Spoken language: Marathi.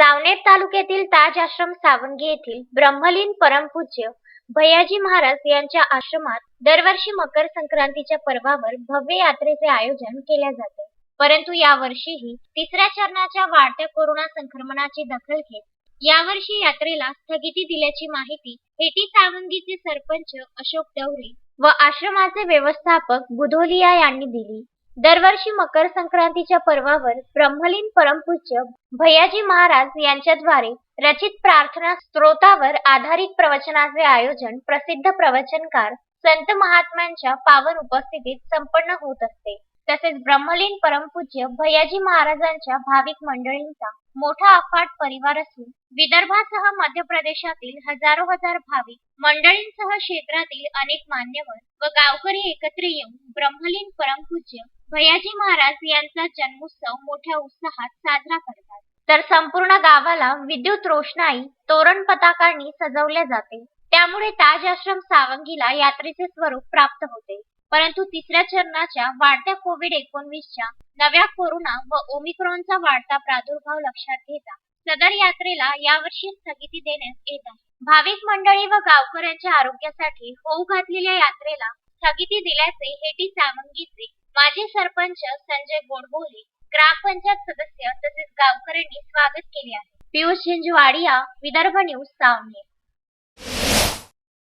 सावनेर तालुक्यातील ताज आश्रम सावंगी येथील ब्रह्मलीन परमपूज्य भैयाजी महाराज यांच्या आश्रमात दरवर्षी मकर संक्रांतीच्या पर्वावर भव्य यात्रेचे आयोजन केले जाते. परंतु यावर्षीही तिसऱ्या चरणाच्या वाढत्या कोरोना संक्रमणाची दखल घेत यावर्षी यात्रेला स्थगिती दिल्याची माहिती हेटी सावंगीचे सरपंच अशोक डवरे व आश्रमाचे व्यवस्थापक बुधोलिया यांनी दिली. दरवर्षी मकर संक्रांतीच्या पर्वावर ब्रह्मलीन परमपूज्य भैयाजी महाराज यांच्याद्वारे रचित प्रार्थना स्त्रोतावर आधारित प्रवचनाचे आयोजन प्रसिद्ध प्रवचनकार संत महात्म्यांच्या पावन उपस्थितीत संपन्न होत असते. तसेच ब्रह्मलीन परमपूज्य भैयाजी महाराजांच्या भाविक मंडळींचा मोठा अफाट परिवार असून विदर्भासह मध्य प्रदेशातील हजारो हजार भाविक मंडळींसह क्षेत्रातील अनेक मान्यवर व गावकरी एकत्र येऊन ब्रह्मलीन परमपूज्य भयाजी महाराज यांचा जन्मोत्सव मोठ्या उत्साहात साजरा करतात. तर संपूर्ण गावाला विद्युत रोषणाई तोरण पताकांनी सजवले जाते. त्यामुळे ताज आश्रम सावंगीला यात्रेचे स्वरूप प्राप्त होते. परंतु तिसऱ्या चरणाच्या वाढत्या कोविड एकोणवीसच्या नव्या कोरोना व ओमिक्रॉनचा वाढता प्रादुर्भाव लक्षात घेता सदर यात्रेला यावर्षी स्थगिती देण्यात येत आहे. भाविक मंडळी व गावकऱ्यांच्या आरोग्यासाठी होऊ घातलेल्या यात्रेला स्थगिती दिल्याचे हेटी सावंगीचे माजी सरपंच संजय गोडबोले ग्रामपंचायत सदस्य तसेच गावकऱ्यांनी स्वागत केले आहे. पियुष झिंजवाडिया विदर्भ न्यूज सावनेर